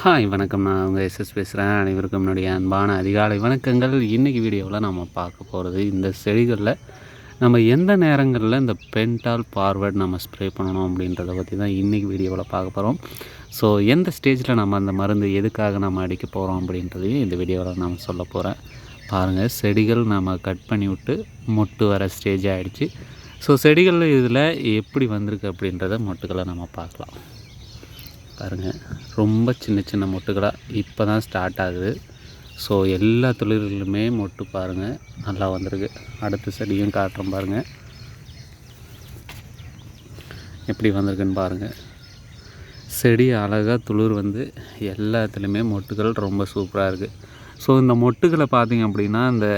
Hi வணக்கம். நான் உங்கள் எஸ்எஸ் பேசுகிறேன் அனைவருக்கும் என்னுடைய அன்பான அதிகாலை வணக்கங்கள். இன்றைக்கி வீடியோவில் நம்ம பார்க்க போகிறது இந்த செடிகளில் நம்ம எந்த நேரங்களில் இந்த பென்டால் ஃபார்வர்ட் நம்ம ஸ்ப்ரே பண்ணணும் அப்படின்றத பற்றி தான் இன்றைக்கி வீடியோவில் பார்க்க போகிறோம் ஸோ எந்த ஸ்டேஜில் நம்ம அந்த மருந்து எதுக்காக நம்ம அடிக்க போகிறோம் அப்படின்றதையும் இந்த வீடியோவில் நம்ம சொல்ல போகிறேன் பாருங்கள் செடிகள் நம்ம கட் பண்ணி விட்டு மொட்டு வர ஸ்டேஜ் ஆகிடுச்சு ஸோ செடிகள் இதில் எப்படி வந்திருக்கு அப்படின்றத மொட்டுக்களை நம்ம பார்க்கலாம். பாருங்கள் ரொம்ப சின்ன சின்ன மொட்டுகளாக இப்போ தான் ஸ்டார்ட் ஆகுது. ஸோ எல்லா தொழில்களுமே மொட்டு பாருங்கள் நல்லா வந்திருக்கு. அடுத்த செடியும் காட்டுறோம் பாருங்கள் எப்படி வந்திருக்குன்னு பாருங்கள் செடி அழகாக துளிர் வந்து எல்லாத்துலேயுமே மொட்டுகள் ரொம்ப சூப்பராக இருக்குது ஸோ இந்த மொட்டுகளை பார்த்திங்க அப்படின்னா இந்த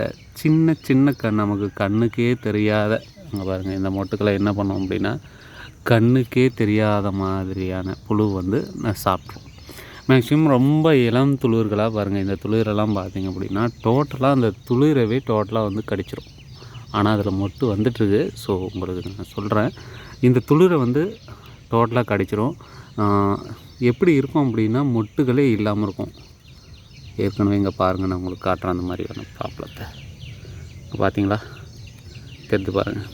சின்ன சின்ன கண் நமக்கு கண்ணுக்கே தெரியாத அங்கே பாருங்கள் இந்த மொட்டுக்களை என்ன பண்ணோம் அப்படின்னா கண்ணுக்கே தெரியாத மாதிரியான புழு வந்து நான் சாப்பிட்ருவோம் மேக்ஸிமம் ரொம்ப இளம் துளிர்களாக பாருங்கள் இந்த துளிரெல்லாம் பார்த்திங்க அப்படின்னா டோட்டலாக அந்த துளிரவே டோட்டலாக வந்து கடிச்சிடும் ஆனால் அதில் மொட்டு வந்துட்டுருக்கு. ஸோ உங்களுக்கு நான் சொல்கிறேன் இந்த துளிரை வந்து டோட்டலாக கடிச்சிடும் எப்படி இருக்கும் அப்படின்னா மொட்டுகளே இல்லாமல் இருக்கும். ஏற்கனவே இங்கே பாருங்கள் நான் உங்களுக்கு காட்டுறேன் அந்த மாதிரியான ப்ராப்ளத்தை பார்த்தீங்களா தெரிந்து பாருங்கள்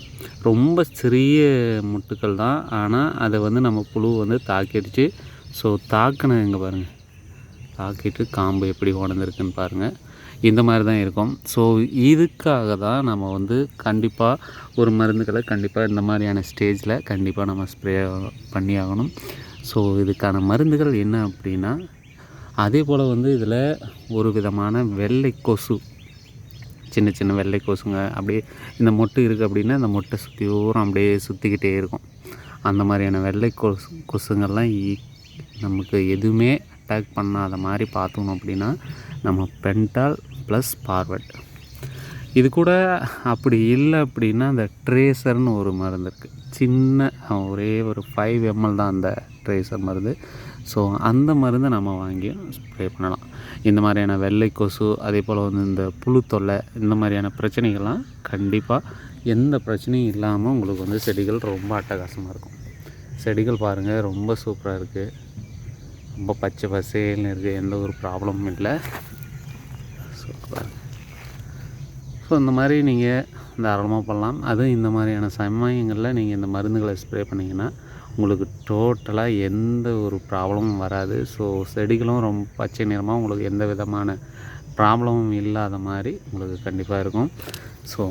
ரொம்ப சிறிய முட்டுக்கள் தான். ஆனால் அதை வந்து நம்ம புழு வந்து தாக்கிடுச்சு. ஸோ தாக்கின எங்கே பாருங்கள் தாக்கிட்டு காம்பு எப்படி உணர்ந்துருக்குன்னு பாருங்கள் இந்த மாதிரி தான் இருக்கும். ஸோ இதுக்காக தான் நம்ம வந்து கண்டிப்பாக ஒரு மருந்துகளை கண்டிப்பாக இந்த மாதிரியான ஸ்டேஜில் கண்டிப்பாக நம்ம ஸ்ப்ரே பண்ணி ஆகணும். ஸோ இதுக்கான மருந்துகள் என்ன அப்படின்னா அதே போல் வந்து இதில் ஒரு விதமான வெள்ளை கொசு சின்ன சின்ன வெள்ளை கொசுங்க அப்படியே இந்த மொட்டு இருக்குது அப்படின்னா அந்த மொட்டை சுற்றி ஊரம் அப்படியே சுற்றிக்கிட்டே இருக்கும். அந்த மாதிரியான வெள்ளை கொசு கொசுங்கள்லாம் நமக்கு எதுவுமே அட்டாக் பண்ணாத மாதிரி பார்த்தோம் அப்படின்னா நம்ம பென்டால் ப்ளஸ் பார்வர்ட் இது கூட அப்படி இல்லை அப்படின்னா அந்த ட்ரேசர்னு ஒரு மருந்து இருக்குது சின்ன ஒரே ஒரு ஃபைவ் எம்எல் தான் அந்த ட்ரேசர் மருந்து. ஸோ அந்த மருந்தை நம்ம வாங்கி ஸ்ப்ரே பண்ணலாம். இந்த மாதிரியான வெள்ளை கொசு அதே போல் வந்து இந்த புழு தொல்லை இந்த மாதிரியான பிரச்சனைகள்லாம் கண்டிப்பாக எந்த பிரச்சனையும் இல்லாமல் உங்களுக்கு வந்து செடிகள் ரொம்ப அட்டகாசமாக இருக்கும். செடிகள் பாருங்கள் ரொம்ப சூப்பராக இருக்குது ரொம்ப பச்சை பசேல்னு இருக்குது எந்த ஒரு ப்ராப்ளமும் இல்லை சூப்பராக ஸோ இந்த மாதிரி நீங்கள் தாராளமாக பண்ணலாம். அதுவும் இந்த மாதிரியான சமயங்களில் நீங்கள் இந்த மருந்துகளை ஸ்ப்ரே பண்ணிங்கன்னா உங்களுக்கு டோட்டலாக எந்த ஒரு ப்ராப்ளமும் வராது. ஸோ செடிகளும் ரொம்ப பச்சை நிறமாக உங்களுக்கு எந்த விதமான ப்ராப்ளமும் இல்லாத மாதிரி உங்களுக்கு கண்டிப்பாக இருக்கும். ஸோ